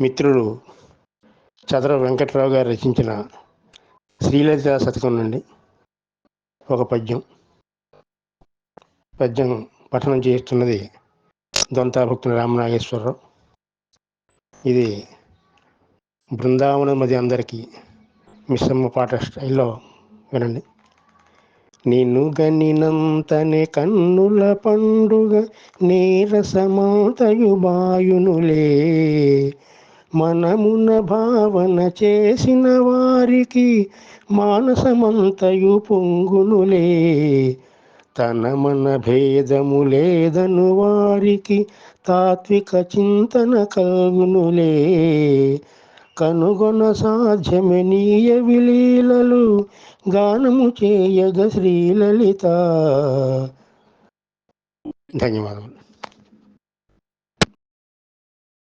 మిత్రుడు చదర వెంకట్రావు గారు రచించిన శ్రీలలిత శతకం నుండి ఒక పద్యం. పద్యం పఠనం చేస్తున్నది దొంతాభక్తుల రామనాగేశ్వరరావు. ఇది బృందావనం మధ్య అందరికీ మిశ్రమ పాట స్టైల్లో వినండి. నిన్ను గనినంతనే కన్నుల పండుగ నీరసమాతయు బాయునులే మనమున భావన చేసిన వారికి మానసమంతయు పొంగునులే. తన మన భేదము లేదను వారికి తాత్విక చింతన కలుగునులే. కనుగొన సాధ్యమనీయ విలీలలు గానము చేయగ శ్రీలలిత ధన్యవాదములు.